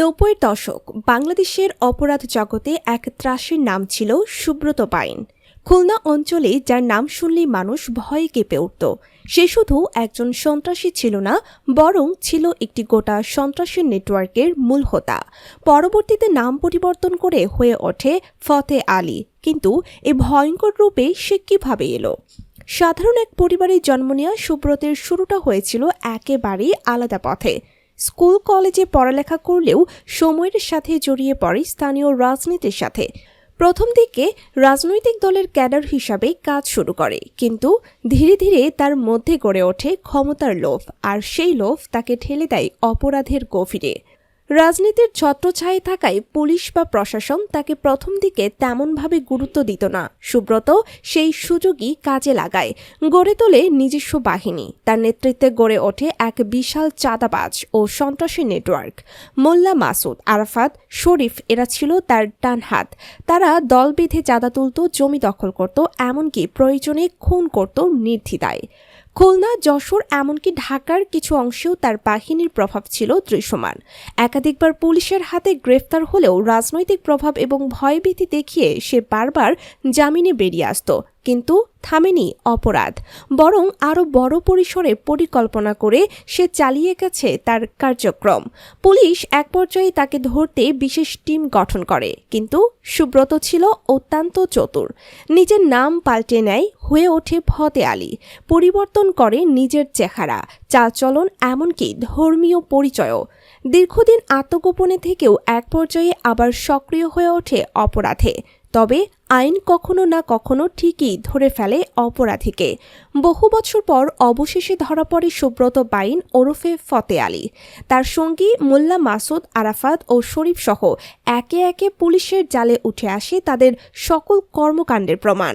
নব্বইয়ের দশক বাংলাদেশের অপরাধ জগতে এক ত্রাসের নাম ছিল সুব্রত পাইন। খুলনা অঞ্চলে যার নাম শুনলেই মানুষ ভয়ে কেঁপে উঠত। সে শুধু একজন সন্ত্রাসী ছিল না, বরং ছিল একটি গোটা সন্ত্রাসী নেটওয়ার্কের মূল হোতা। পরবর্তীতে নাম পরিবর্তন করে হয়ে ওঠে ফতে আলী। কিন্তু এ ভয়ঙ্কর রূপে সে কীভাবে এলো? সাধারণ এক পরিবারে জন্ম নেওয়া সুব্রতের শুরুটা হয়েছিল একেবারেই আলাদা পথে। স্কুল, কলেজে পড়ালেখা করলেও সময়ের সাথে জড়িয়ে পড়ে স্থানীয় রাজনীতির সাথে। প্রথম দিকে রাজনৈতিক দলের ক্যাডার হিসাবে কাজ শুরু করে, কিন্তু ধীরে ধীরে তার মধ্যে গড়ে ওঠে ক্ষমতার লোভ, আর সেই লোভ তাকে ঠেলে দেয় অপরাধের গভীরে। রাজনীতির ছত্রছায়ে থাকায় পুলিশ বা প্রশাসন তাকে প্রথম দিকে তেমনভাবে গুরুত্ব দিত না। সুব্রত সেই সুযোগই কাজে লাগায়। গড়ে তোলে নিজস্ব বাহিনী। তার নেতৃত্বে গড়ে ওঠে এক বিশাল চাঁদাবাজ ও সন্ত্রাসী নেটওয়ার্ক। মোল্লা মাসুদ, আরাফাত, শরীফ এরা ছিল তার ডান হাত। তারা দল বেঁধে চাঁদা তুলত, জমি দখল করত, এমনকি প্রয়োজনে খুন করত নির্দ্বিধায়। খুলনা, যশোর এমনকি ঢাকার কিছু অংশেও তার বাহিনীর প্রভাব ছিল দৃশ্যমান। একাধিকবার পুলিশের হাতে গ্রেফতার হলেও রাজনৈতিক প্রভাব এবং ভয়ভীতি দেখিয়ে সে বারবার জামিনে বেরিয়ে আসত। কিন্তু থামেনি অপরাধ, বরং আরও বড় পরিসরে পরিকল্পনা করে সে চালিয়ে গেছে তার কার্যক্রম। পুলিশ এক পর্যায়ে তাকে ধরতে বিশেষ টিম গঠন করে, কিন্তু সুব্রত ছিল অত্যন্ত চতুর। নিজের নাম পাল্টে নেয় হয়ে ওঠে ফতে আলী, পরিবর্তন করে নিজের চেহারা, চালচলন এমনকি ধর্মীয় পরিচয়ও। দীর্ঘদিন আত্মগোপনে থেকেও এক পর্যায়ে আবার সক্রিয় হয়ে ওঠে অপরাধে। তবে আইন কখনো না কখনো ঠিকই ধরে ফেলে অপরাধীকে। বহু বছর পর অবশেষে ধরা পড়ে সুব্রত বাইন ওরফে ফতে আলী। তার সঙ্গী মোল্লা মাসুদ, আরাফাত ও শরীফ সহ একে একে পুলিশের জালে উঠে আসে তাদের সকল কর্মকাণ্ডের প্রমাণ।